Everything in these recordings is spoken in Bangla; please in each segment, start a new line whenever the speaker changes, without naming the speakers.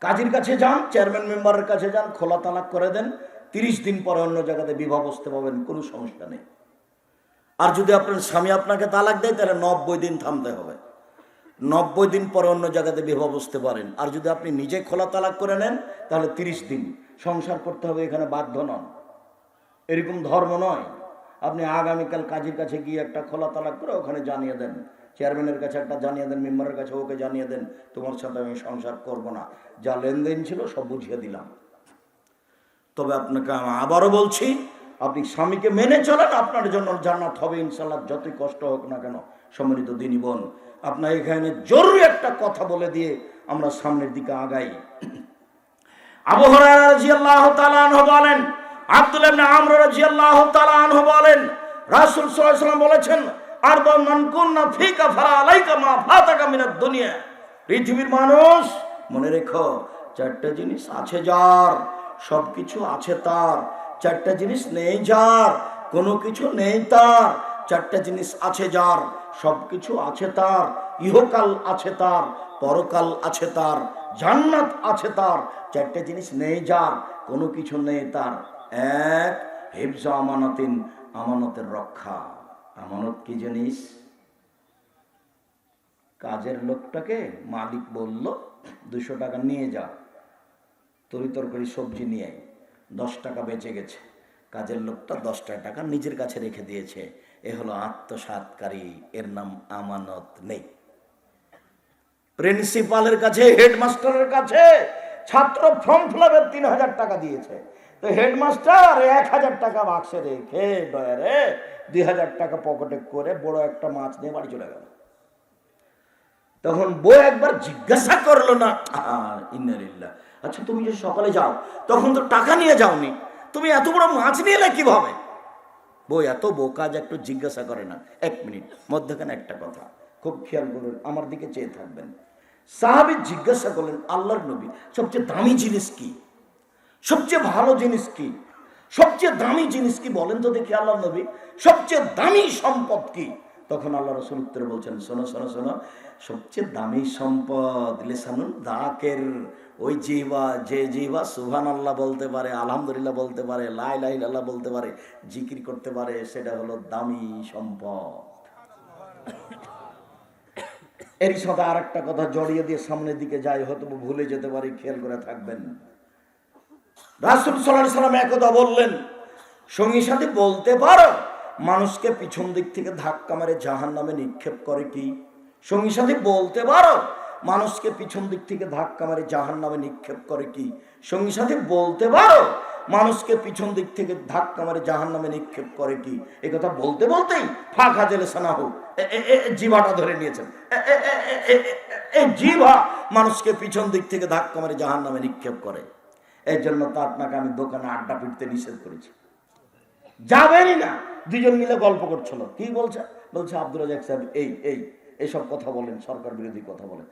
কাজীর কাছে যান চেয়ারম্যান মেম্বারের কাছে যান, খোলা তালাক করে দেন, তিরিশ দিন পরে অন্য জায়গাতে বিবাহ বসতে পাবেন কোনো সমস্যা নেই। আর যদি আপনার স্বামী আপনাকে তালাক দেয়, তাহলে নব্বই দিন থামতে হবে। নব্বই দিন পরে অন্য জায়গাতে বিবাহ বসতে পারেন। আর যদি আপনি নিজে খোলা তালাক করে নেন, তাহলে তিরিশ দিন। সংসার করতে হবে, এখানে বাধ্য নন। এরকম ধর্ম নয়। আপনি আগামীকাল কাজের কাছে গিয়ে একটা খোলা তালাক করে ওখানে জানিয়ে দেন। চেয়ারম্যানের কাছে একটা জানিয়ে দেন, মেম্বারের কাছে ওকে জানিয়ে দেন, তোমার সাথে আমি সংসার করব না। যা লেনদেন ছিল সব বুঝিয়ে দিলাম। তবে আপনাকে আমি আবারও বলছি, আপনি স্বামীকে মেনে চলেন, আপনার জন্য জান্নাত হবে ইনশাল্লাহ যতই কষ্ট হোক না কেন সম্মিলিত দিনী বোন। আপনার এখানে জরুরি একটা কথা বলে দিয়ে আমরা সামনের দিকে আগাই। আবু হুরায়রা রাদিয়াল্লাহু তাআলা আনহু বলেন আনহু বলেন বলেছেন দুনিয়া। পৃথিবীর মানুষ, মনে রেখো, চারটা জিনিস আছে যার সব কিছু আছে তার। চারটা জিনিস নেই যার, কোনো কিছু নেই তার। চারটা জিনিস আছে যার সব কিছু আছে তার। ইহকাল আছে তার, পরকাল আছে তার, জান্নাত আছে তার। চারটে জিনিস নেই যার, কোনো কিছু নেই তার। এক, হেফজা আমানতিন, আমানতের রক্ষা। আমানত কি জিনিস? কাজের লোকটাকে মালিক বলল, দুশো টাকা নিয়ে যা, তরি তরকারি, সবজি নিয়ে। দশ টাকা বেঁচে গেছে। কাজের লোকটা দশটা টাকা নিজের কাছে রেখে দিয়েছে। এ হলো আত্মসাৎকারী এর নাম আমানত নেই। প্রিন্সিপালের কাছে, হেডমাস্টারের কাছে ছাত্র ফর্ম ফিলাপের তিন হাজার টাকা দিয়েছে। তো হেডমাস্টার, এক হাজার টাকা বাক্সে রেখে ডয়ারে দুই হাজার টাকা পকেটে করে বড় একটা মাছ নিয়ে বাড়ি চলে গেল। তখন বউ একবার জিজ্ঞাসা করল না ইন্নালিল্লাহ আচ্ছা তুমি যে সকালে যাও, তখন তো টাকা নিয়ে যাওনি, তুমি এত বড় মাছ নিয়ে এলে কীভাবে? বই এত বোকা যে একটু জিজ্ঞাসা করে না, এক মিনিট, মধ্যখানে একটা কথা, খুব খেয়াল করুন, আমার দিকে চেয়ে থাকবেন। সাহাবি জিজ্ঞাসা করলেন, আল্লাহর নবী, সবচেয়ে দামি জিনিস কি? সবচেয়ে ভালো জিনিস কি? সবচেয়ে দামি জিনিস কি বলেন তো দেখি আল্লাহ নবী? সবচেয়ে দামি সম্পদ কি? তখন আল্লাহ রসুল উত্তরে বলছেন, শোনো শোনো শোনো, সবচেয়ে দামি সম্পদ লেসানুন দাকের। ওই জিহবা, যে জিহবা সুহান আল্লাহ বলতে পারে, আলহামদুলিল্লাহ বলতে পারে লাই লাই আল্লাহ বলতে পারে, জিকির করতে পারে, সেটা হলো দামি সম্পদ। এরই সাথে আর একটা কথা জড়িয়ে দিয়ে সামনের দিকে যাই হয়তো ভুলে যেতে পারি, খেয়াল করে থাকবেন। রাসুল সাল্লাহ সাল্লাম একদা বললেন, সঙ্গী সাথে বলতে পারো, মানুষকে পিছন দিক থেকে ধাক্কা মারে জাহান নামে নিক্ষেপ করে কি? সঙ্গী সাথে বলতে পারো, মানুষকে পিছন দিক থেকে ধাক্কা মারে জাহান নামে নিক্ষেপ করে কি? সঙ্গী সাথে বলতে পারো, মানুষকে পিছন দিক থেকে ধাক্কা মারে জাহান নামে নিক্ষেপ করে কি? এ কথা বলতে বলতেই ফাঁকা জেলে সানা হোক জিভাটা ধরে নিয়েছেন। জিভা মানুষকে পিছন দিক থেকে ধাক্কা মারে জাহান নামে নিক্ষেপ করে। এই জন্য তো আপনাকে আমি দোকানে আড্ডা পিটতে নিষেধ করেছি। যাবেনই না। দুজন মিলে গল্প করছিল কি বলছে? বলছে আব্দুল রাজাক সাহেব, এই এই এইসব কথা বলেন, সরকার বিরোধী কথা বলেন।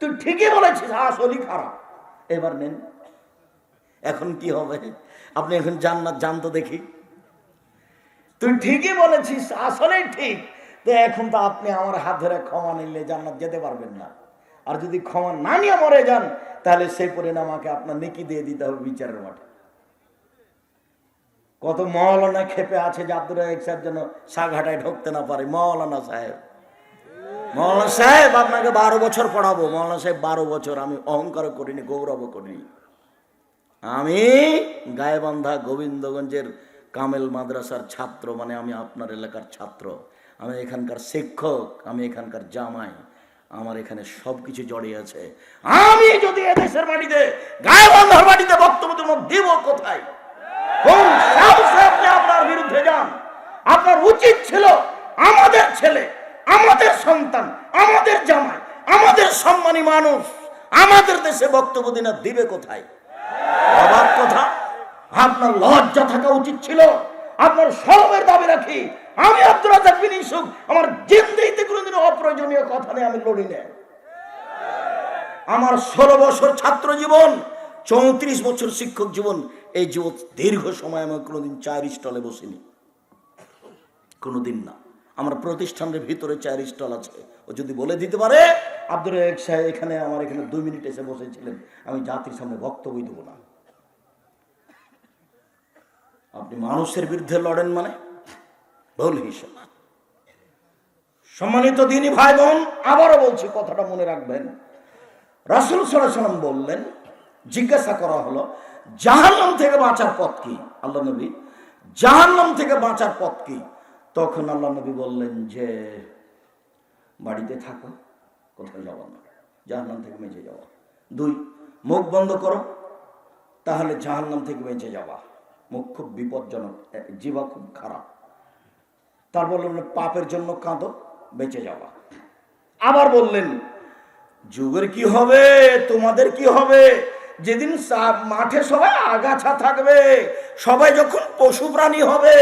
তুই ঠিকই বলেছিস, আসলই খারাপ। এবার নেন। এখন কি হবে? আপনি এখন জান্নাত জানতো দেখি। তুই ঠিকই বলেছিস, আসলেই ঠিক। তো এখন তো আপনি আমার হাত ধরে ক্ষমা নিলে জান্নাত যেতে পারবেন না। আর যদি ক্ষমা না নিয়ে মরে যান, তাহলে সেই পরিণাম আমাকে আপনার নেকি দিয়ে দিতে হবে বিচারের মাঠে। কত মৌলানা খেপে আছে যে সাহেব যেন সাঘাটায় ঢুকতে না পারে। মৌলানা সাহেব। মৌলানা সাহেব, আপনাকে বারো বছর পড়াবো। মৌলানা সাহেব, বারো বছর আমি অহংকার করিনি গৌরবও করিনি। আমি গায়েবান্ধা গোবিন্দগঞ্জের কামেল মাদ্রাসার ছাত্র মানে আমি আপনার এলাকার ছাত্র। আমি এখানকার শিক্ষক, আমি এখানকার জামাই। আমার এখানে সব কিছু জড়িয়ে আছে। আমি যদি এদেশের মাটিতে, গায়েবান্ধার মাটিতে বক্তব্য দেবো কোথায়? আপনার বিরুদ্ধে যান? আপনার উচিত ছিল আমাদের ছেলে, আমাদের সন্তান, আমাদের জামাই, আমাদের সম্মানী মানুষ, আমাদের দেশে বক্তব্য দিনা দিবে কোথায়? অবাক কথা, আপনার লজ্জা থাকা উচিত ছিল। আপনার সবের দাবি রাখি আমি আব্দুল রাজাক বিন ইউসুফ। আমার জিন্দিতে কোনোদিন অপ্রয়োজনীয় কথা নিয়ে আমি লড়ি না আমার ষোলো বছর ছাত্র জীবন, চৌত্রিশ বছর শিক্ষক জীবন, এই জীবন দীর্ঘ সময় আমি কোনোদিন চায়ের স্টলে বসিনি। কোনোদিন না। আমার প্রতিষ্ঠানের ভিতরে চায়ের স্টল আছে। ও যদি বলে দিতে পারে, আব্দুর রাজাক সাহেব এখানে, আমার এখানে দুই মিনিট এসে বসেছিলেন। আমি জাতির সামনে বক্তব্য দেবো না। আপনি মানুষের বিরুদ্ধে লড়েন মানে? ভুল হিসাব। সম্মানিত দিনী ভাই বোন আবারও বলছি, কথাটা মনে রাখবেন। রাসুল সাল্লাম বললেন, জিজ্ঞাসা করা হলো, জাহান্নাম থেকে বাঁচার পথ কি? আল্লাহ নবী, জাহান্নাম থেকে বাঁচার পথ কি? তখন আল্লাহ নবী বললেন যে, বাড়িতে থাকো কোথাও যাব না জাহান্নাম থেকে বেঁচে যাওয়া। দুই, মুখ বন্ধ করো, তাহলে জাহান্নাম থেকে বেঁচে যাওয়া। মুখ খুব বিপজ্জনক জীবা খুব খারাপ। তারপর বললেন পাপের জন্য কাঁদো, বেঁচে যাওয়া আবার বললেন, যুগের কি হবে, তোমাদের কি হবে? যেদিন মাঠে সবাই আগাছা থাকবে, সবাই যখন পশু প্রাণী হবে,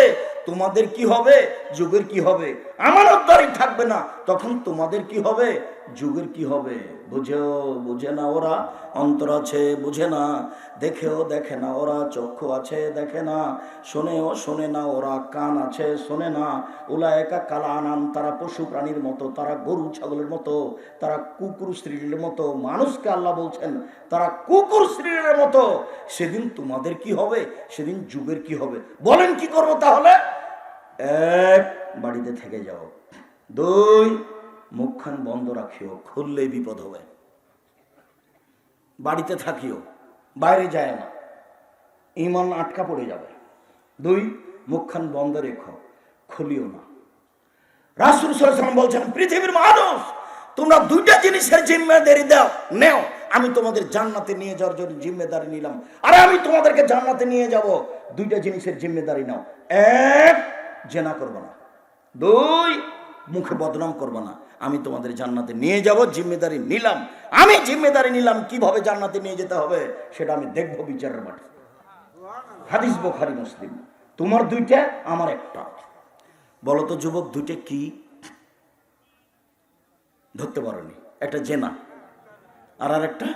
তোমাদের কি হবে? যুগের কি হবে? আমানতদারি থাকবে না। তখন তোমাদের কি হবে? যুগের কি হবে? বুঝেও বুঝে না ওরা। অন্তর আছে, বুঝে না। দেখেও দেখে না ওরা। চক্ষু আছে, দেখে না। শোনেও শোনে না ওরা। কান আছে, শোনে না। ওলা একা কালা আনাম তারা পশু প্রাণীর মতো, তারা গরু ছাগলের মতো, তারা কুকুর স্ত্রীর মতো। মানুষকে আল্লাহ বলছেন, তারা কুকুর স্ত্রীর মতো। সেদিন তোমাদের কি হবে? সেদিন যুগের কি হবে? বলেন কি করব তাহলে? এক বাড়িতে থেকে যাও। দুই, মুখখান বন্ধ রাখিও খুললে বিপদ হবে। বাড়িতে থাকিও, বাইরে যায় না। ইমান আটকা পড়ে যাবে। দুই, মুখখান বন্ধ রেখো, খুলিও না। রাসুল সাল্লাম বলছেন, পৃথিবীর মানুষ, তোমরা দুইটা জিনিসের জিম্মেদারি দাও, নেও। আমি তোমাদের জান্নাতে নিয়ে যাওয়ার জন্য জিম্মেদারি নিলাম। আরে আমি তোমাদেরকে জান্নাতে নিয়ে যাব। দুইটা জিনিসের জিম্মেদারি নাও। এক, জেনা করব না। দুই, মুখে বদনাম করব না। আমি তোমাদের জান্নাতে নিয়ে যাব, জিম্মেদারি নিলাম। আমি জিম্মেদারি নিলাম, কীভাবে জান্নাতে নিয়ে যেতে হবে সেটা আমি দেখব বিচারের মাঠে। হাদিস বোখারি, মুসলিম। তোমার দুইটা, আমার একটা। বলো তো যুবক দুইটা কি ধরতে পারোনি? একটা জেনা আর আর একটা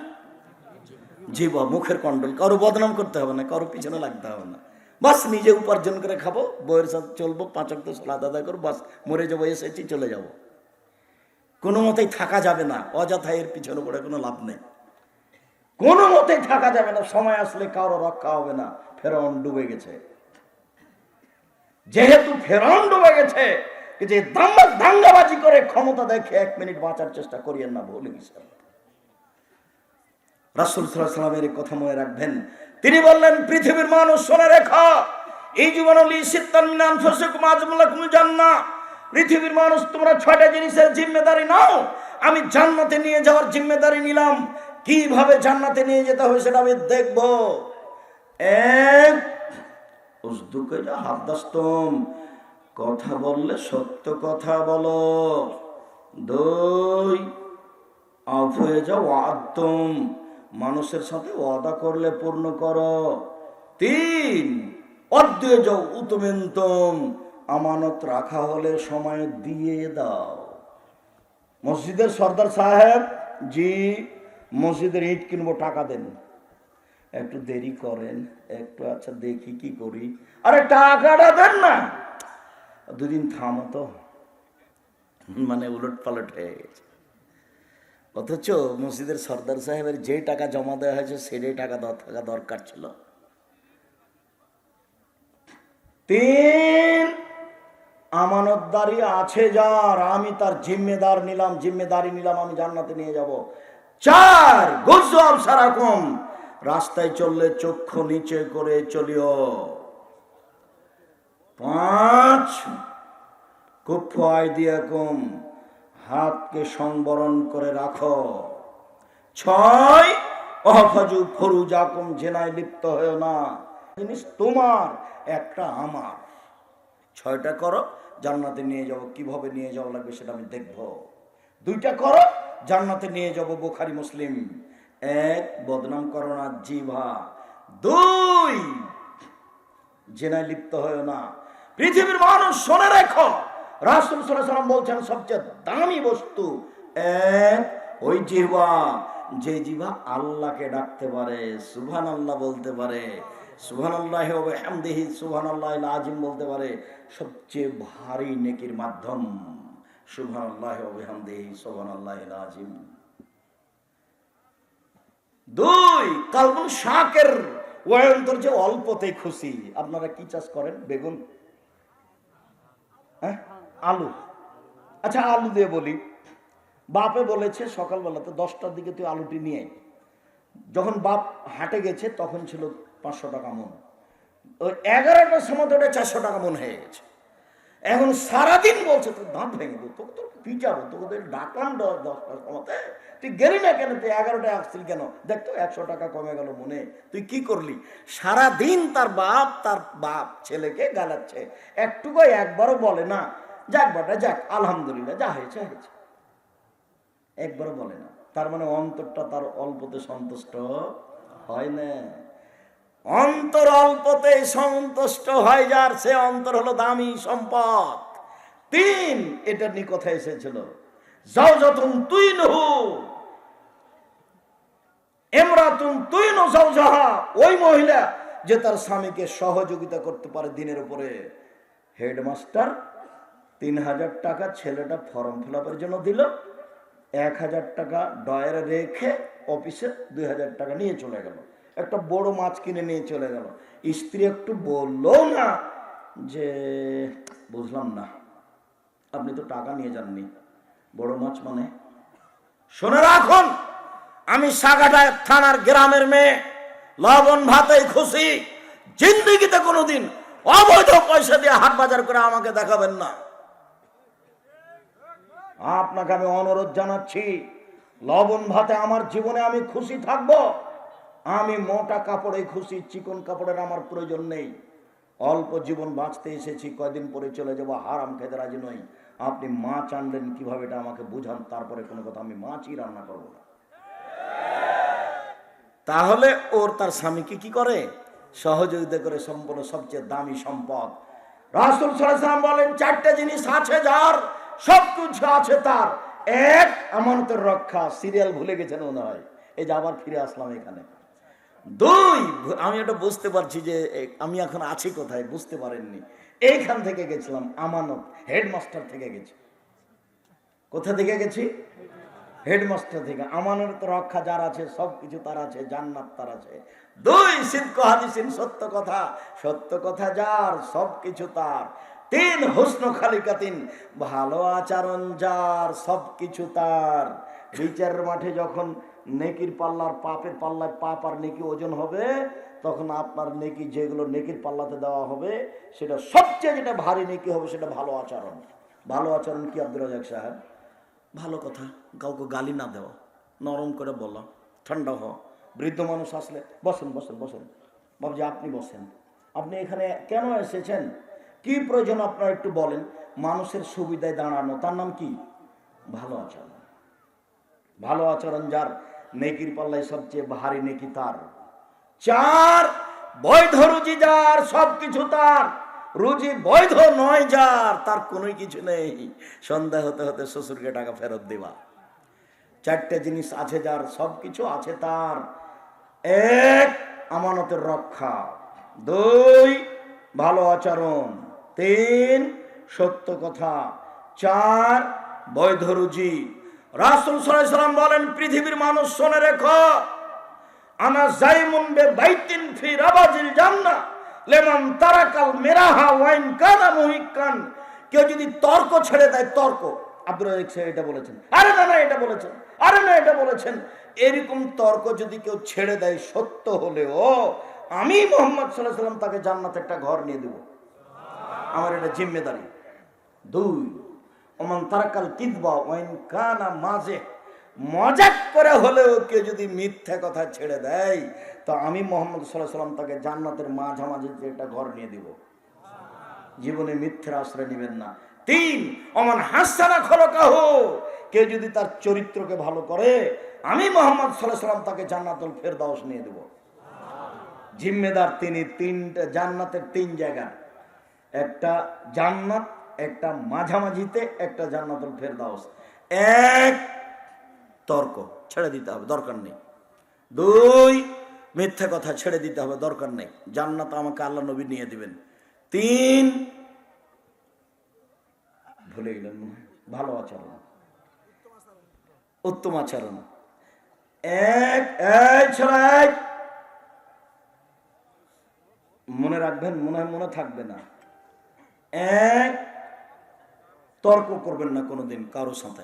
জীব মুখের কন্ডল কারও বদনাম করতে হবে না, কারও পিছনে লাগতে হবে না। বাস নিজে উপার্জন করে খাব বইয়ের সাথে চলবো পাঁচক তো সালাদ আদায় করব, বাস মরে যাব এসেছি চলে যাব। কোনো মতেই থাকা যাবে না, অযথা এর পিছনে পড়ে কোনো লাভ নেই। কোনো মতেই থাকা যাবে না, সময় আসলে কারও রক্ষা হবে না, ফেরাউন ডুবে গেছে। যেহেতু ফেরাউন ডুবে গেছে যে দাঙ্গা দাঙ্গাবাজি করে ক্ষমতা দেখে এক মিনিট বাঁচার চেষ্টা করিয়েন না, ভুলে গেছেন রাসুল সাল্লামের কথা মনে রাখবেন তিনি বললেন, পৃথিবীর মানুষ শোনে রেখা, এই জীবন জান্না। পৃথিবীর মানুষ, তোমরা ছয়টা জিনিসের জিম্মেদারি নাও, আমি জান্নাতে নিয়ে যাওয়ার জিম্মেদারি নিলাম। কীভাবে জান্নাতে নিয়ে যেতে হবে সেটা আমি দেখব। এক হাদ্দাস্তম কথা বললে সত্য কথা বলো। দুই, অফ হয়ে যাও আদম মানুষের সাথে ওয়াদা করলে পূর্ণ করো। তিন অদ্বয় যাও উতমেন্তম, আমানত রাখা হলে সময় দিয়ে দাও। মসজিদের সর্দার সাহেব, জি, মসজিদের ইট কিনবো, টাকা দেন। একটু দেরি করেন, একটু আচ্ছা দেখি কি করি। আরে টাকাটা দেন না। দুদিন থামো তো। মানে উলট পালট হয়ে গেছে। অথচ মসজিদের সর্দার সাহেবের যে টাকা জমা দেওয়া হয়েছে, সেটাই টাকা থাকা দরকার ছিল। তিন আমানতদারি আছে যার, আমি তার জিম্মেদার নিলাম, জিম্মেদারি নিলাম, আমি জান্নাতে নিয়ে যাব। চার গুজব সারাকম, রাস্তায় চললে চক্ষু নিচে করে চলিও। পাঁচ কুফ আইদিয়া কম হাতকে সংবরণ করে রাখো। ছয় অহফাজু ফরুজাকুম জেনায় লিপ্ত হয়েও না। জিনিস তোমার, একটা আমার। ছয়টা করো, জান্নাতে নিয়ে যাব কীভাবে নিয়ে যাওয়া লাগবে সেটা আমি দেখব। দুইটা করো, জান্নাতে নিয়ে যাব বোখারি, মুসলিম। এক, বদনাম করো না জিভা দুই জেনায় লিপ্ত হয়েও না। পৃথিবীর মানুষ শোনে রেখো। রাসুল সাল্লাম বলছেন, সবচেয়ে দামি বস্তু ওই যে আল্লাহকে ডাকতে পারে আল্লাহ বলতে পারে সুবহান আল্লাহ সুবহান আল্লাহ আজিম বলতে পারে, সবচেয়ে ভারী নেকির মাধ্যম সুবহান আল্লাহ সুবহান আল্লাহ আজিম দুই, কালবন শাকের যে অল্পতে খুশি। আপনারা কি চাষ করেন? বেগুন? আলু। আচ্ছা আলু দিয়ে বলি। বাপে বলেছে, সকালবেলাতে দশটার দিকে তুই আলুটি নিয়ে। যখন বাপ হাটে গেছে, তখন ছিল পাঁচশো টাকা মন। ওই এগারোটার সময় তো ওটা চারশো টাকা মন হয়ে গেছে। এখন সারাদিন বলছে, তোর দাঁত ভেঙে দেবো তোকে তোর পিটাবো? তোকে তো ডাকলাম দশটার সময়তে। তুই গেলি না কেন? তুই এগারোটায় আসছিল কেন? দেখ তো, একশো টাকা কমে গেল মনে। তুই কি করলি? সারাদিন তার বাপ তার বাপ ছেলেকে গালাচ্ছে। একটুকু একবারও বলে না। যাক বাটা, যাক, আলহামদুলিল্লাহ, যা হয়েছে হয়েছে। একবারও বলে না। তার মানে অন্তরটা তার অল্পতে সন্তুষ্ট হয় না। অন্তর অল্পতে সন্তুষ্ট হয় যার, সে অন্তর হলো দামি সম্পদ। তিন, এটা নিয়ে কথা এসেছিল। যাও যতন তুই নহু এমরাতুন তুই নো যাও যাহা ওই মহিলা যে তার স্বামীকে সহযোগিতা করতে পারে দিনের উপরে। হেডমাস্টার তিন হাজার টাকা ছেলেটা ফর্ম ফিল জন্য দিল এক হাজার টাকা ডয়ারে রেখে অফিসে দুই হাজার টাকা নিয়ে চলে গেল। একটা বড় মাছ কিনে নিয়ে চলে গেল। স্ত্রী একটু বলল না যে, বুঝলাম না, আপনি তো টাকা নিয়ে যাননি। বড় মাছ মানে? শুনে রাখুন, আমি সাগাটা থানার গ্রামের মেয়ে, লবণ ভাতে খুশি। জিন্দিগিতে কোনোদিন অবৈধ পয়সা দিয়ে হাট বাজার করে আমাকে দেখাবেন না। আপনাকে আমি অনুরোধ জানাচ্ছি, লবণ ভাতে আমার জীবনে আমি খুশি থাকব। আমি মোটা কাপড়ে খুশি, চিকন কাপড়ের আমার প্রয়োজন নেই। অল্প জীবন বাঁচতে এসেছি, কয়দিন পরে চলে যাব, হারাম খেতে রাজি নই। আপনি মাছ আনলেন কীভাবে এটা আমাকে বুঝান, তারপরে কোনো কথা, আমি মাছই রান্না করব না। তাহলে ওর তার স্বামীকে কি করে? সহযোগিতা করে সম্পূর্ণ সবচেয়ে দামি সম্পদ। রাসুল সাল্লাম বলেন, চারটে জিনিস আছে যার সব কিছু আছে তার। এক, আমানতের রক্ষা। সিরিয়াল ভুলে গেছেন মনে হয়। এই যে আবার ফিরে আসলাম এখানে। দুই আমি এটা বুঝতে পারছি যে আমি এখন আছি কোথায় বুঝতে পারেননি। এইখান থেকে গেছিলাম, আমানত, হেডমাস্টার থেকে গেছি। কোথা থেকে গেছি? হেডমাস্টার থেকে। আমানের তো রক্ষা যার আছে, সব কিছু তার আছে, জান্নাত তার আছে। দুই সিদ্ধ হাদিসিন সত্য কথা। সত্য কথা যার, সব কিছু তার। তিন হুসন খালিকাতিন ভালো আচরণ যার, সব কিছু তার। বিচারের মাঠে যখন নেকির পাল্লার পাপের পাল্লায় পাপ আর নেকি ওজন হবে, তখন আপনার নেকি যেগুলো নেকির পাল্লাতে দেওয়া হবে, সেটা সবচেয়ে যেটা ভারী নেকি হবে সেটা ভালো আচরণ। ভালো আচরণ কি আব্দুল রাজাক সাহেব? ভালো কথা, কাউকে গালি না দেওয়া। নরম করে বলা, ঠান্ডা হওয়া। বৃদ্ধ মানুষ আসলে, বসেন বসেন বসেন। বাবজি, আপনি বসেন। আপনি এখানে কেন এসেছেন? কি প্রয়োজন আপনার একটু বলেন? মানুষের সুবিধায় দাঁড়ানো। তার নাম কি? ভালো আচরণ। ভালো আচরণ যার নেকির পাল্লায় সবচেয়ে ভারী নেকি তার। চার বৈধ রুজি যার সব কিছু তার। রুজি বৈধ নয় যার, তার কোনো কিছু নেই। সন্ধ্যা হতে হতে শ্বশুরকে টাকা ফেরত দেওয়া। চারটে জিনিস আছে যার সব কিছু আছে তার। এক, আমানতের রক্ষা। দুই, ভালো আচরণ। তিন সত্য কথা। চার, বৈধ রুজি। রাসুল সাল্লাম বলেন, পৃথিবীর মানুষ শোনে রেখো, আনা জাইমুন বে বাইতিন ফি রাবাজিল জান্নাহ, লেমন তারাকাল মেরাহা ওয়াইন কানা মুহিকান কেউ যদি তর্ক ছেড়ে দেয়, তর্ক। আব্দুল রাজাক এটা বলেছেন। আরে না না, এটা বলেছেন। আরে না, এটা বলেছেন। এরকম তর্ক যদি কেউ ছেড়ে দেয়, সত্য হলেও আমি মোহাম্মদ সাল্লাহ সাল্লাম তাকে জান্নাতে একটা ঘর নিয়ে দেব। আমার এটা জিম্মেদারি। দুই, ওমান তারাকাল কিদবা, ওয়াইন কানা মাঝে মজাক করে হলেও কেউ যদি মিথ্যে কথা ছেড়ে দেয়, তো আমি মোহাম্মদ সাল্লাহ সাল্লাম তাকে জান্নাতের মাঝামাঝি যে একটা ঘর নিয়ে দিব। জীবনে মিথ্যের আশ্রয় নেবেন না। তিন অমান হাসানা খলকাহ, কেউ যদি তার চরিত্রকে ভালো করে, আমি মোহাম্মদ সাল্লাহ সাল্লাম তাকে জান্নাতুল ফেরদাউস নিয়ে দেব। জিম্মেদার তিনি তিনটা, জান্নাতের তিন জায়গা। একটা জান্নাত, একটা মাঝামাঝিতে একটা জান্নাতুল ফেরদাউস। এক তর্ক ছেড়ে দিতে হবে, দরকার নেই। দুই, মিথ্যা কথা ছেড়ে দিতে হবে, দরকার নেই। জান্নাত আমাকে আল্লাহ নবী নিয়ে দিবেন। তিন, ভুলে গেলেন। ভালো আচরণ। উত্তম আচরণ। এক এক ছেলে, এই! মনে রাখবেন, মনে মনে থাকবে না। এক তর্ক করবেন না কোনোদিন কারোর সাথে।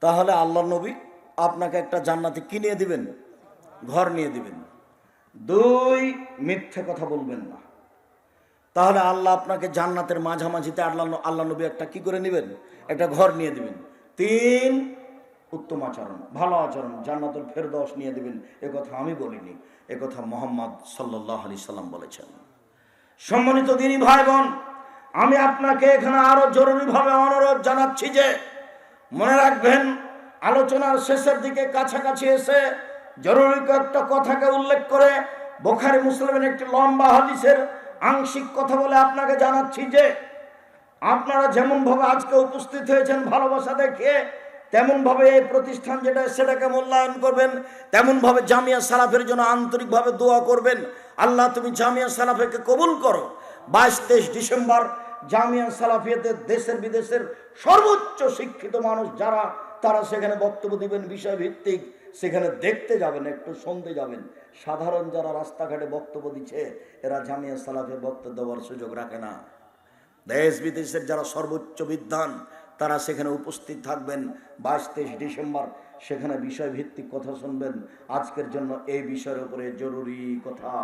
তাহলে আল্লাহ নবী আপনাকে একটা জান্নাতে কিনে দিবেন? ঘর নিয়ে দিবেন। দুই, মিথ্যে কথা বলবেন না। তাহলে আল্লাহ আপনাকে জান্নাতের মাঝামাঝিতে আল্লাহ আল্লাহ নবী একটা কি করে নেবেন? একটা ঘর নিয়ে দিবেন। তিন, উত্তম আচরণ, ভালো আচরণ, জান্নাতুল ফেরদৌস নিয়ে দিবেন। এ কথা আমি বলিনি, এ কথা মোহাম্মদ সাল্লাহ আলি সাল্লাম বলেছেন। সম্মানিত দিনী ভাই বোন আমি আপনাকে এখানে আরও জরুরিভাবে অনুরোধ জানাচ্ছি যে মনে রাখবেন, আলোচনার শেষের দিকে কাছাকাছি এসে জরুরি কয়েকটা কথাকে উল্লেখ করে বোখারি মুসলিমের একটি লম্বা হাদিসের আংশিক কথা বলে আপনাকে জানাচ্ছি যে আপনারা যেমন ভাবে আজকে উপস্থিত হয়েছেন ভালোবাসা দেখিয়ে তেমন ভাবে এই প্রতিষ্ঠান যেটা সেটাকে মূল্যায়ন করবেন তেমন ভাবে জামিয়া সালাফের জন্য আন্তরিকভাবে দোয়া করবেন। আল্লাহ তুমি জামিয়া সালাফেকে কবুল করো। বাইশ তেইশ ডিসেম্বর জামিয়া সালাফিয়াতে দেশের বিদেশের সর্বোচ্চ শিক্ষিত মানুষ যারা, তারা সেখানে বক্তব্য দিবেন বিষয় ভিত্তিক সেখানে দেখতে যাবেন, একটু শুনতে যাবেন। সাধারণ যারা রাস্তাঘাটে বক্তব্য দিচ্ছে, এরা জামিয়া সালাফে বক্তব্য দেওয়ার সুযোগ রাখে না। দেশ বিদেশের যারা সর্বোচ্চ বিদ্বান, তারা সেখানে উপস্থিত থাকবেন। বাইশ তেইশ ডিসেম্বর, সেখানে বিষয় ভিত্তিক কথা শুনবেন। আজকের জন্য এই বিষয়ের উপরে জরুরি কথা।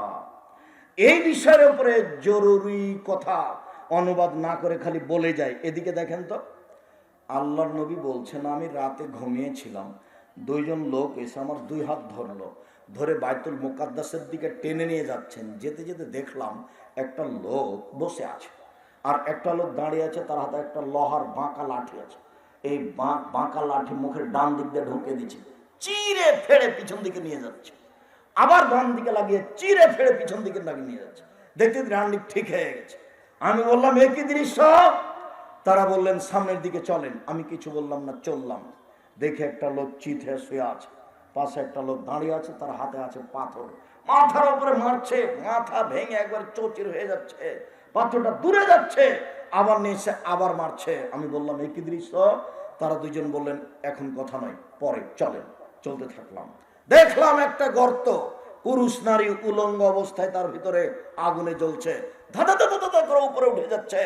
এই বিষয়ের উপরে জরুরি কথা। অনুবাদ না করে খালি বলে যায়। এদিকে দেখেন তো, আল্লাহর নবী বলছেন, আমি রাতে ঘুমিয়েছিলাম। দুইজন লোক এসে আমার দুই হাত ধরলো। ধরে বাইতুল মুকাদ্দাসের দিকে টেনে নিয়ে যাচ্ছেন। যেতে যেতে দেখলাম একটা লোক বসে আছে। আর একটা লোক দাঁড়িয়ে আছে, তার হাতে একটা লোহার বাঁকা লাঠি আছে। এই বাঁকা লাঠি মুখের ডান দিক দিয়ে ঢুকে দিচ্ছে। চিরে ফেড়ে পিছন দিকে নিয়ে যাচ্ছে। আবার ডান দিকে লাগিয়ে চিরে ফেড়ে পিছন দিকে লাগিয়ে নিয়ে যাচ্ছে। দেখতে ডান দিক ঠিক হয়ে গেছে। আমি বললাম, এ কি দৃশ্য? তারা বললেন, সামনের দিকে চলেন। আমি কিছু বললাম না, চললাম। দেখে একটা লোক হয়ে শুয়ে আছে। পাশে একটা লোক দাঁড়িয়ে আছে, তার হাতে আছে পাথর। মাথার উপরে মারছে, মাথা ভেঙে একবার চৌচির হয়ে যাচ্ছে, পাথরটা দূরে যাচ্ছে, আবার নিয়ে এসে আবার মারছে। আমি বললাম কি দৃশ্য? তারা দুজন বললেন, এখন কথা নয়, পরে, চলেন। চলতে থাকলাম। দেখলাম একটা গর্ত। পুরুষ নারী উলঙ্গ অবস্থায় তার ভিতরে আগুনে জ্বলছে। ধাঁধা ধাঁধা করে উপরে উঠে যাচ্ছে।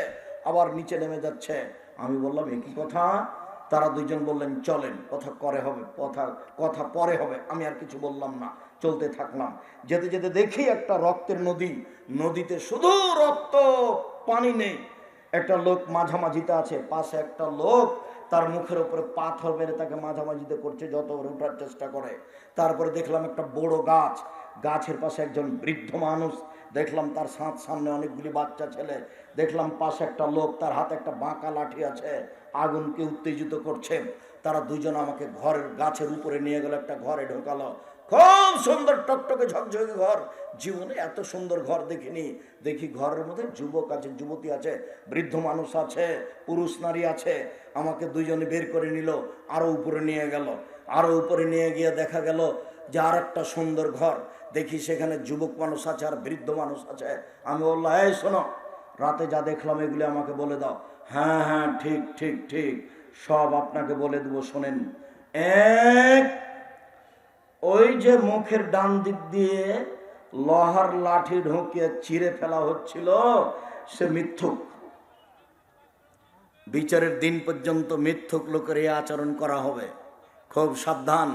আবার নিচে নেমে যাচ্ছে। আমি বললাম একই কথা? তারা দুইজন বললেন, চলেন, কথা করে হবে, কথা কথা পরে হবে। আমি আর কিছু বললাম না, চলতে থাকলাম। যেতে যেতে দেখি একটা রক্তের নদী, নদীতে শুধু রক্ত, পানি নেই। একটা লোক মাঝামাঝিতে আছে, পাশে একটা লোক, তার মুখের উপরে পাথর মেরে তাকে মাঝামাঝিতে করছে, যত উঠার চেষ্টা করে। তারপরে দেখলাম একটা বড় গাছ গাছের পাশে একজন বৃদ্ধ মানুষ, দেখলাম তার সাঁত সামনে অনেকগুলি বাচ্চা ছেলে, দেখলাম পাশে একটা লোক, তার হাতে একটা বাঁকা লাঠি আছে, আগুনকে উত্তেজিত করছে। তারা দুজন আমাকে ঘরের গাছের উপরে নিয়ে গেল, একটা ঘরে ঢোকালো। খুব সুন্দর টকটকে ঝকঝকে ঘর। জীবনে এত সুন্দর ঘর দেখিনি। দেখি ঘরের মধ্যে যুবক আছে, যুবতী আছে, বৃদ্ধ মানুষ আছে, পুরুষ নারী আছে। আমাকে দুইজনে বের করে নিল আরও উপরে নিয়ে গেল। আরও উপরে নিয়ে গিয়ে দেখা গেল যে আর একটা সুন্দর ঘর। দেখি সেখানে যুবক মানুষ আছে আর বৃদ্ধ মানুষ আছে। আমি বললাম, এই শোনো, রাতে যা দেখলাম এগুলি আমাকে বলে দাও। হ্যাঁ হ্যাঁ ঠিক ঠিক ঠিক, সব আপনাকে বলে দেবো, শোনেন। এক, ওই যে মুখের ডান দিক দিয়ে লোহার লাঠি ঢুকিয়ে চিরে ফেলা হচ্ছিল, সে মিথ্যুক। বিচারের দিন পর্যন্ত মিথ্যুক লোকের এই আচরণ করা হবে। খুব সাবধান,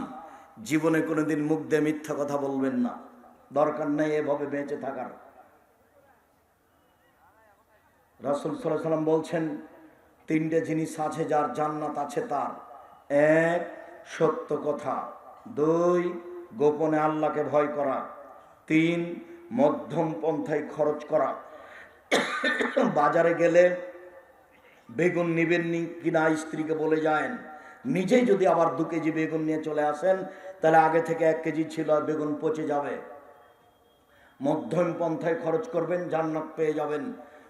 জীবনে কোনোদিন মুখ দিয়ে মিথ্যা কথা বলবেন না। দরকার নেই এভাবে বেঁচে থাকার। রাসুল সাল্লাহ সাল্লাম বলছেন, তিনটে জিনিস আছে যার জান্নাত আছে তার। এক, সত্য কথা। দুই, গোপনে আল্লাহকে ভয় করা। তিন, মধ্যম পন্থায় খরচ করা। বাজারে গেলে বেগুন নিবেননি কিনা স্ত্রীকে বলে যায়েন। নিজেই যদি আবার দু কেজি বেগুন নিয়ে চলে আসেন, তাহলে আগে থেকে এক কেজি ছিল আর বেগুন পচে যাবে। মধ্যম পন্থায় খরচ করবেন, জান্নাত পেয়ে যাবেন,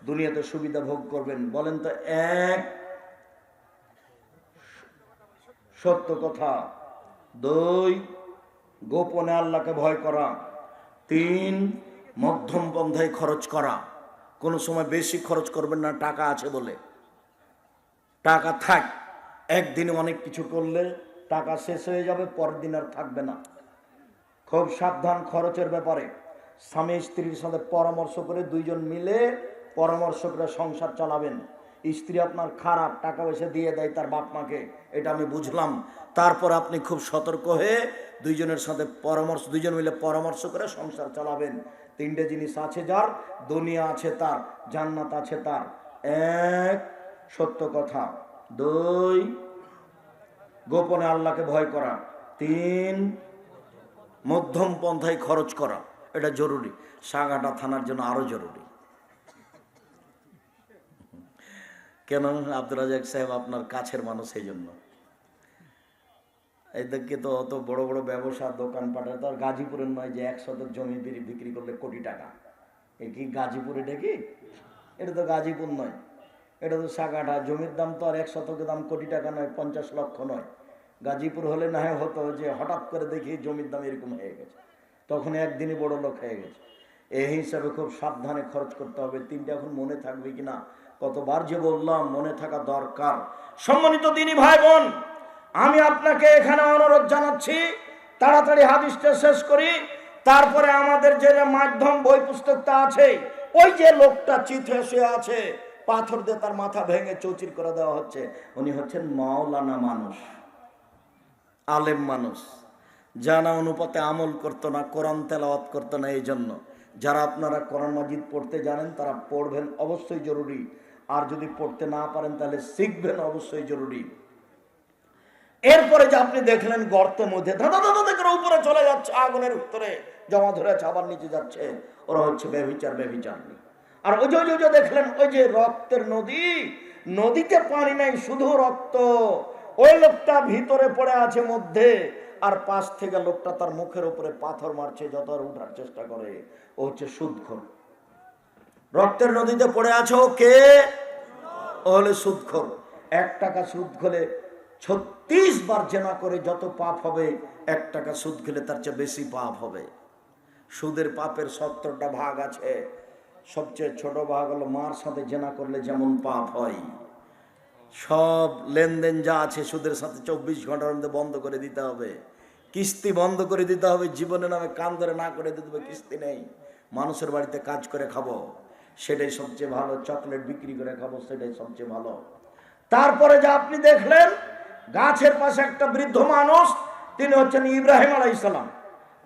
দুনিয়াতে সুবিধা ভোগ করবেন। বলেন তো এক সত্য কথা, দুই গোপনে আল্লাহকে ভয় করা, তিন মধ্যম পন্থায় খরচ করা। কোনো সময় বেশি খরচ করবেন না, টাকা আছে বলে। টাকা থাক, একদিনে অনেক কিছু করলে টাকা শেষ হয়ে যাবে, পরের দিন আর থাকবে না। খুব সাবধান খরচের ব্যাপারে। স্বামী স্ত্রীর সাথে পরামর্শ করে দুইজন মিলে পরামর্শ করে সংসার চালাবেন। স্ত্রী আপনার খারাপ, টাকা পয়সা দিয়ে দেয় তার বাপ মাকে, এটা আমি বুঝলাম। তারপর আপনি খুব সতর্ক হয়ে দুইজনের সাথে পরামর্শ, দুইজন মিলে পরামর্শ করে সংসার চালাবেন। তিনটে জিনিস আছে যার, দুনিয়া আছে তার, জান্নাত আছে তার। এক, সত্য কথা। দুই, গোপনে আল্লাহকে ভয় করা। তিন, মধ্যম পন্থায় খরচ করা। এটা জরুরি। সাগাটা থানার জন্য আরও জরুরি। কেন? আব্দুল রাজাক সাহেব আপনার কাছের মানুষ এই জন্য। এদেরকে তো অত বড় বড় ব্যবসা, দোকানপাটের তো আর গাজীপুরের নয় যে এক শতক জমি বিক্রি- করলে কোটি টাকা। এ কি গাজীপুর এটা কি? এটা তো গাজীপুর নয়। এটা তো সাগাটা। জমির দাম তো আর এক শতকের দাম কোটি টাকা নয়, পঞ্চাশ লক্ষ নয়। গাজীপুর হলে না হতো যে হঠাৎ করে দেখি জমির দাম এরকম হয়ে গেছে। তখন একদিনই বড় লোক হয়ে গেছে। এই হিসাবে খুব সাবধানে খরচ করতে হবে। তিনটা এখন মনে থাকবে কিনা? কতবার যে বললাম, মনে থাকা দরকার। সম্মানিত দিনী ভাই বোন আমি আপনাকে এখানে অনুরোধ জানাচ্ছি, তাড়াতাড়ি হাদিসটা শেষ করি। তারপরে আমাদের যে মাধ্যম, বই পুস্তকটা আছে, ওই যে লোকটা চিঠে শুয়ে আছে, পাথর দিয়ে তার মাথা ভেঙে চৌচির করে দেওয়া হচ্ছে। উনি হচ্ছেন মাওলানা মানুষ, আলেম মানুষ। জানা অনুপাতে আমল করতো না, কোরআন তেলাওয়াত করতো না এই জন্য। যারা আপনারা কোরআন মাজিদ পড়তে জানেন, তারা পড়বেন অবশ্যই জরুরি। আর যদি পড়তে না পারেন, তাহলে শিখবেন অবশ্যই জরুরি। এরপরে যে আপনি দেখলেন গর্তের মধ্যে উপরে চলে যাচ্ছে, আগুনের উত্তরে জমা ধরে আছে, আবার নিচে যাচ্ছে। ওরা হচ্ছে বেবিচার বেবিচার আর ওই যে যে দেখলেন, ওই যে রক্তের নদী, নদীতে পানি নাই, শুধু রক্ত। ওই লোকটা ভিতরে পড়ে আছে মধ্যে। আর পাশ থেকে লোকটা তার মুখের উপরে পাথর মারছে, যত উঠার চেষ্টা করে। ও হচ্ছে সুদখোর। রক্তের নদীতে পড়ে আছো কে? ও হলে সুদখোর। এক টাকা সুদ খেলে ছত্রিশ বার জেনা করে যত পাপ হবে, এক টাকা সুদ খেলে তার চেয়ে বেশি পাপ হবে। সুদের পাপের সত্তরটা ভাগ আছে। সবচেয়ে ছোট ভাগ হলো মার সাথে জেনা করলে যেমন পাপ হয়। সব লেনদেন যা আছে সুদের সাথে চব্বিশ ঘণ্টার মধ্যে বন্ধ করে দিতে হবে। কিস্তি বন্ধ করে দিতে হবে, জীবনে নামে কান ধরে না করে দিতে হবে, কিস্তি নেই। মানুষের বাড়িতে কাজ করে খাব, সেটাই সবচেয়ে ভালো। চকলেট বিক্রি করে খাব, সেটাই সবচেয়ে ভালো। তারপরে যা আপনি দেখলেন, গাছের পাশে একটা বৃদ্ধ মানুষ, তিনি হচ্ছেন ইব্রাহিম আলাইসালাম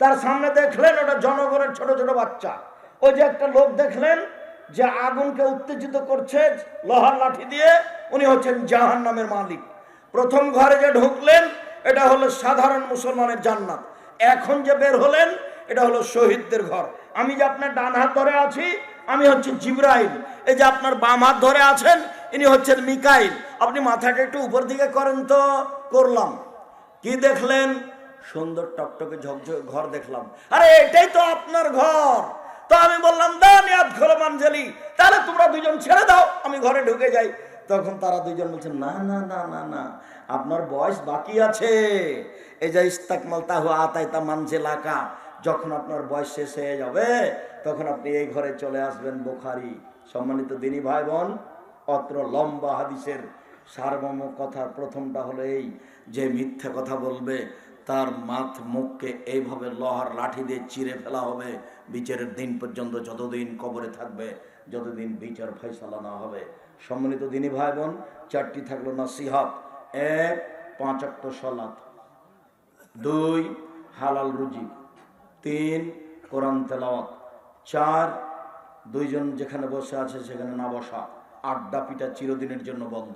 তার সামনে দেখলেন ওটা জনগণের ছোট ছোট বাচ্চা। ওই যে একটা লোক দেখলেন যে আগুনকে উত্তেজিত করছে, লোহার লাঠি দিয়ে, উনি হচ্ছেন জাহান নামের মালিক। প্রথম ঘরে যে ঢুকলেন, এটা হলো সাধারণ মুসলমানের জান্নাত। এখন যে বের হলেন, এটা হলো শহীদদের ঘর। আমি যে আপনার ডান হাত ধরে আছি, আমি হচ্ছে জিব্রাইল। এই যে আপনার বাম হাত ধরে আছেন, ইনি হচ্ছেন মিকাইল। আপনি মাথাটা একটু উপর দিকে করেন তো, করলাম। কি দেখলেন? সুন্দর টকটকে ঝকঝক ঘর দেখলাম। আরে, এটাই তো আপনার ঘর। তো আমি বললাম দান ইয়াদ খোলো মানজালি তাহলে তোমরা দুজন ছেড়ে দাও, আমি ঘরে ঢুকে যাই। তখন তারা দুজন বলছেন না না না না না, আপনার বয়স বাকি আছে। এই যে ইস্তাকমাল তাহু আতাইতা মানছে লাকা, যখন আপনার বয়স শেষ হয়ে যাবে, তখন আপনি এই ঘরে চলে আসবেন বোখারি। সম্মানিত দিনী ভাই বোন অত্র লম্বা হাদিসের সারমর্ম কথার প্রথমটা হলো এই যে মিথ্যে কথা বলবে তার মাথ মুখকে এইভাবে লোহার লাঠি দিয়ে চিরে ফেলা হবে। বিচারের দিন পর্যন্ত যতদিন কবরে থাকবে, যতদিন বিচার ফয়সালা না হবে। সম্মানিত দিনী ভাই বোন চারটি থাকল না সিহাত এক পাঁচাত্তর সলাত। দুই, হালাল রুজি। তিন, কোরআন তেলাওয়াত। চার, দুইজন যেখানে বসে আছে সেখানে না বসা। আড্ডা পিটা চিরদিনের জন্য বন্ধ।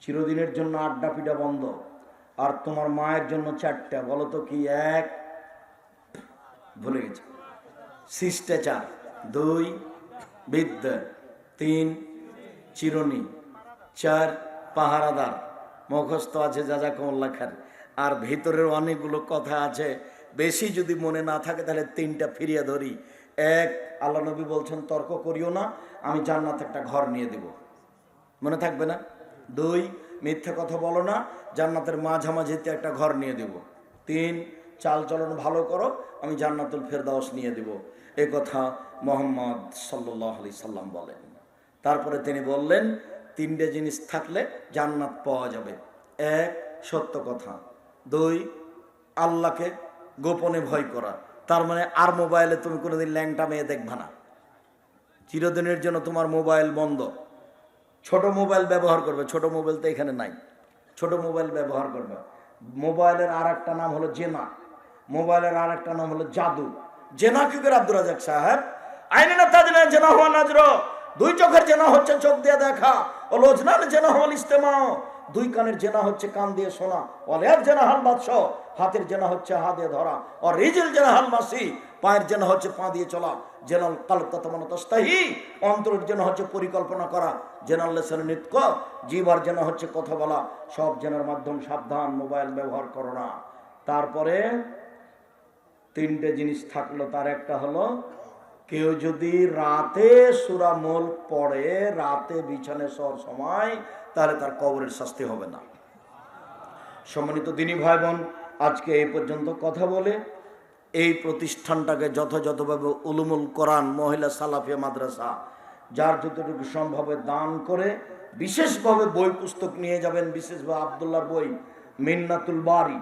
চিরদিনের জন্য আড্ডা পিটা বন্ধ। আর তোমার মায়ের জন্য চারটা বলো তো কি, এক, ভুলে গেছি। শিষ্টাচার, দুই, বিদ্যা, তিন, চিরনি, চার, পাহারাদার, মুখস্থ আছে যা যা কমল্লাখার আর ভিতরের অনেকগুলো কথা আছে, বেশি যদি মনে না থাকে তাহলে তিনটা ফিরিয়ে ধরি। এক, আল্লাহ নবী বলছেন, তর্ক করিও না, আমি জান্নাত একটা ঘর নিয়ে দেব। মনে থাকবে না? দুই মিথ্যা কথা বলো না, জান্নাতের মাঝামাঝিতে একটা ঘর নিয়ে দেব। তিন, চাল চলন ভালো করো, আমি জান্নাতুল ফেরদাউস নিয়ে দেব। এ কথা মোহাম্মদ সাল্লাহ আলি সাল্লাম বলেন। তারপরে তিনি বললেন, তিনটে জিনিস থাকলে জান্নাত পাওয়া যাবে। এক, সত্য কথা। দুই, আল্লাহকে গোপনে ভয় করা। তার মানে আর মোবাইলে তুমি কোনোদিন ল্যাংটা মেয়ে দেখবা না। চিরদিনের জন্য তোমার মোবাইল বন্ধ। ছোট মোবাইল ব্যবহার করবে, ছোট মোবাইল তো এখানে নাই। ছোট মোবাইল ব্যবহার করবে। মোবাইলের আর একটা নাম হলো জেনা। মোবাইলের আর একটা নাম হলো জাদু। জেনা কি করে আব্দুল রাজাক সাহেব? আইনে না তাদের জেনা হওয়া নাজর। দুই চোখের জেনা হচ্ছে চোখ দিয়ে দেখা। ও লোজনার জেনা হল ইস্তেমা দুই কানের জেনা হচ্ছে কান দিয়ে শোনা। অলের জেনা হাল বাদশ হাতের জেনা হচ্ছে হাতে ধরা। ও রিজিল জেনা হাল মাসি। পায়ের জেনা হচ্ছে পা দিয়ে চলা জেনাল কাল ততমান তস্তাহি অন্তরের জন্য হচ্ছে পরিকল্পনা করা জেনাল লেসেন নৃত্য যেন হচ্ছে কথা বলা, সব জেনার মাধ্যম সাবধান, মোবাইল ব্যবহার করো না। তারপরে তিনটে জিনিস থাকল, তার একটা হলো, কেউ যদি রাতে সুরা মোল পড়ে, রাতে বিছানে শোয়ার সময়, তাহলে তার কবরের শাস্তি হবে না। সম্মানিত দিনী ভাই বোন, আজকে এই পর্যন্ত কথা বলে এই প্রতিষ্ঠানটাকে যথাযথভাবে উলুমুল কোরআন, মহিলা সালাফিয়া মাদ্রাসা, যার যতটুকু সম্ভবে দান করে, বিশেষভাবে বই পুস্তক নিয়ে যাবেন, বিশেষভাবে আবদুল্লার বই, মিন্নাতুল বাড়ি